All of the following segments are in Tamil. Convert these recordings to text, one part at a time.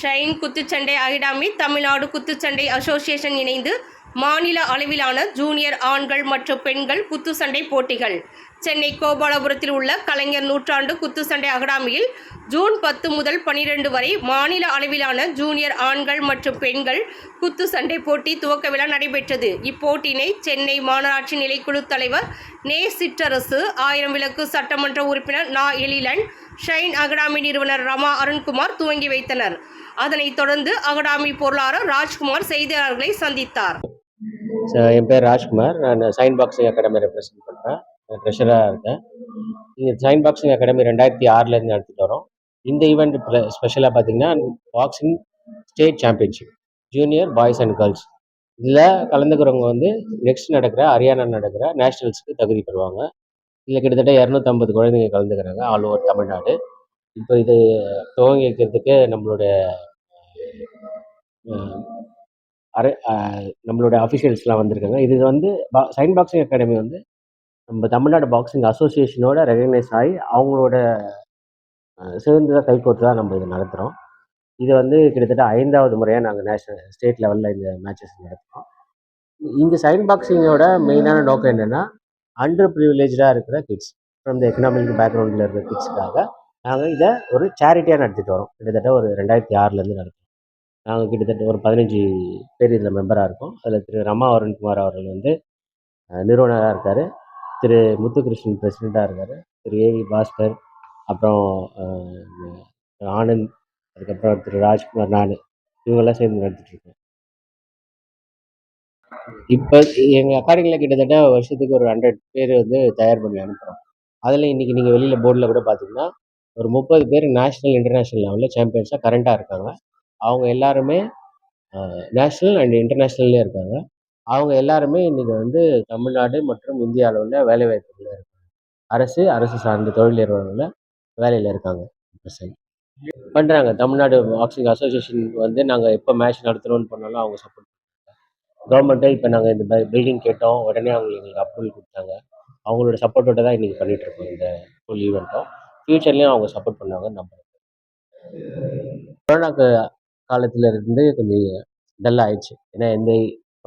ஷைன் குத்துச்சண்டை அகாடமி தமிழ்நாடு குத்துச்சண்டை அசோசியேஷன் இணைந்து மாநில அளவிலான ஜூனியர் ஆண்கள் மற்றும் பெண்கள் குத்துச்சண்டை போட்டிகள். சென்னை கோபாலபுரத்தில் உள்ள கலைஞர் நூற்றாண்டு குத்துச்சண்டை அகடாமியில் ஜூன் பத்து முதல் பனிரெண்டு வரை மாநில அளவிலான ஜூனியர் ஆண்கள் மற்றும் பெண்கள் குத்துச்சண்டை போட்டி துவக்க விழா நடைபெற்றது. இப்போட்டியினை சென்னை மாநகராட்சி நிலைக்குழு தலைவர் நே. சிற்றரசு ஆயிரம் விளக்கு சட்டமன்ற உறுப்பினர் நா. எழிலன் ஷைன் அகாடமி நிறுவனர் ரமா அருண்குமார் துவங்கி வைத்தனர். அதனைத் தொடர்ந்து அகாடமி பொருளாளர் ராஜ்குமார் செய்தியாளர்களை சந்தித்தார். என் பேர் ராஜ்குமார். நான் சைன் பாக்ஸிங் அகாடமி ரெப்ரசன்ட் பண்ணுறேன் ட்ரெஷராக இருக்கேன். இங்கே சைன் பாக்ஸிங் அகாடமி ரெண்டாயிரத்தி ஆறுலேருந்து நடத்திட்டு வரோம். இந்த ஈவெண்ட் ஸ்பெஷலாக பார்த்தீங்கன்னா boxing state championship junior boys and girls இதில் கலந்துக்கிறவங்க வந்து நெக்ஸ்ட் நடக்கிற ஹரியானா நடக்கிற நேஷ்னல்ஸ்க்கு தகுதி பெறுவாங்க. இதில் கிட்டத்தட்ட இரநூத்தம்பது குழந்தைங்க கலந்துக்கிறாங்க ஆல் ஓவர் தமிழ்நாடு. இப்போ இது துவங்கி வைக்கிறதுக்கு நம்மளுடைய அரை நம்மளோட அஃபிஷியல்ஸ்லாம் வந்திருக்காங்க. இது வந்து பா- சைன் பாக்ஸிங் அகாடமி வந்து நம்ம தமிழ்நாடு பாக்ஸிங் அசோசியேஷனோட ரெகக்னைஸ் ஆகி அவங்களோட அஹ், கைகோர்த்து தான் நம்ம இதை நடத்துகிறோம் இது வந்து கிட்டத்தட்ட ஐந்தாவது முறையாக நாங்கள் நேஷனல் ஸ்டேட் லெவலில் இந்த மேட்சஸ் நடத்துகிறோம் இந்த சைன் பாக்ஸிங்கோட மெயினான நோக்கம் என்னென்னா அண்டர் ப்ரிவிலேஜாக இருக்கிற கிட்ஸ் ஃப்ரம் த எக்கனாமிக் பேக்ரவுண்டில் இருக்கிற கிட்ஸுக்காக நாங்கள் இதை ஒரு சேரிட்டியாக நடத்திட்டு வரோம். கிட்டத்தட்ட ஒரு ரெண்டாயிரத்தி ஆறுலேருந்து நடத்துகிறோம் நாங்கள் கிட்டத்தட்ட ஒரு பதினஞ்சு பேர் இதில் மெம்பராக இருக்கோம். அதில் திரு ரமா அருண்குமார் அவர்கள் வந்து நிறுவனராக இருக்கார். திரு முத்துகிருஷ்ணன் பிரசிடெண்ட்டாக இருக்கார். திரு ஏவி பாஸ்கர் அப்புறம் ஆனந்த் அதுக்கப்புறம் திரு ராஜ்குமார் நான் இவங்கெல்லாம் சேர்ந்து நடத்திட்டுருக்கோம் இப்போ எங்கள் அகாடமியில் கிட்டத்தட்ட வருஷத்துக்கு ஒரு ஹண்ட்ரட் பேர் வந்து தயார் பண்ணி அனுப்புகிறோம் அதில் இன்றைக்கி நீங்கள் வெளியில் போர்டில் கூட பார்த்தீங்கன்னா ஒரு முப்பது பேர் நேஷ்னல் இன்டர்நேஷ்னல் லெவலில் சாம்பியன்ஸாக கரண்ட்டாக இருக்காங்க. அவங்க எல்லாருமே நேஷ்னல் அண்ட் இன்டர்நேஷ்னல்லே இருக்காங்க. அவங்க எல்லாருமே இன்றைக்கி வந்து தமிழ்நாடு மற்றும் இந்திய அளவில் வேலைவாய்ப்புகளில் இருக்காங்க. அரசு அரசு சார்ந்த தொழில் நிறுவனங்களில் வேலையில் இருக்காங்க. பண்ணுறாங்க தமிழ்நாடு பாக்ஸிங் அசோசியேஷன் வந்து நாங்கள் எப்போ மேட்ச் நடத்துகிறோன்னு பண்ணாலும் அவங்க சப்போர்ட் கவர்மெண்ட்டே இப்போ நாங்கள் இந்த பில்டிங் கேட்டோம். உடனே அவங்க எங்களுக்கு அப்ரூவல் கொடுத்தாங்க. அவங்களோட சப்போர்ட்டோட தான் இன்றைக்கி பண்ணிகிட்ருக்கோம் இந்த ஃபுல் ஈவெண்ட்டும் ஃப்யூச்சர்லேயும் அவங்க சப்போர்ட் பண்ணுவாங்கன்னு நம்புறேன். கொரோனா காலத்தில் இருந்து கொஞ்சம் டல் ஆயிடுச்சு. ஏன்னா எந்த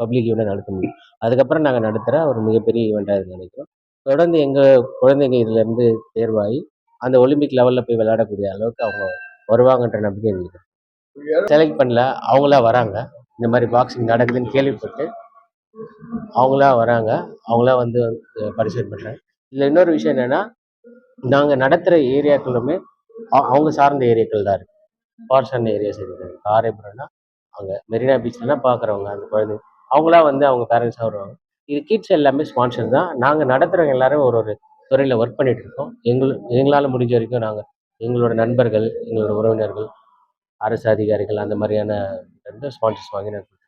பப்ளிக் ஈவெண்ட் நடத்த முடியும் அதுக்கப்புறம் நாங்கள் நடத்துகிற ஒரு மிகப்பெரிய ஈவெண்ட்டாக இது நினைக்கிறோம். தொடர்ந்து எங்கள் குழந்தைங்க இதுலேருந்து தேர்வாகி அந்த ஒலிம்பிக் லெவலில் போய் விளையாடக்கூடிய அளவுக்கு அவங்க வருவாங்கன்ற நம்பிக்கை எங்களுக்கு செலக்ட் பண்ணல. அவங்களா வராங்க. இந்த மாதிரி பாக்ஸிங் நடக்குதுன்னு கேள்விப்பட்டு அவங்களா வராங்க. அவங்களா வந்து பார்ட்டிசிபேட் பண்ணுறாங்க இதில் இன்னொரு விஷயம் என்னென்னா நாங்கள் நடத்துகிற ஏரியாக்களுமே அவங்க சார்ந்த ஏரியாக்கள் தான் இருக்குது பார்சன் ஏரியாஸ் இருக்குது காரைபுரம்னா அங்கே மெரினா பீச்லலாம் பார்க்குறவங்க அந்த குழந்தை அவங்களா வந்து அவங்க பேரண்ட்ஸாக வருவாங்க. இது கிட்ஸ் எல்லாமே ஸ்பான்சர் தான். நாங்கள் நடத்துகிறவங்க எல்லாரும் ஒரு ஒரு துறையில் ஒர்க் பண்ணிகிட்டு இருக்கோம். எங்கள் எங்களால் முடிஞ்ச வரைக்கும் நாங்கள் எங்களோட நண்பர்கள் எங்களோட உறவினர்கள் அரசு அதிகாரிகள் அந்த மாதிரியான ஸ்பான்சர்ஸ் வாங்கி கொடுத்தேன்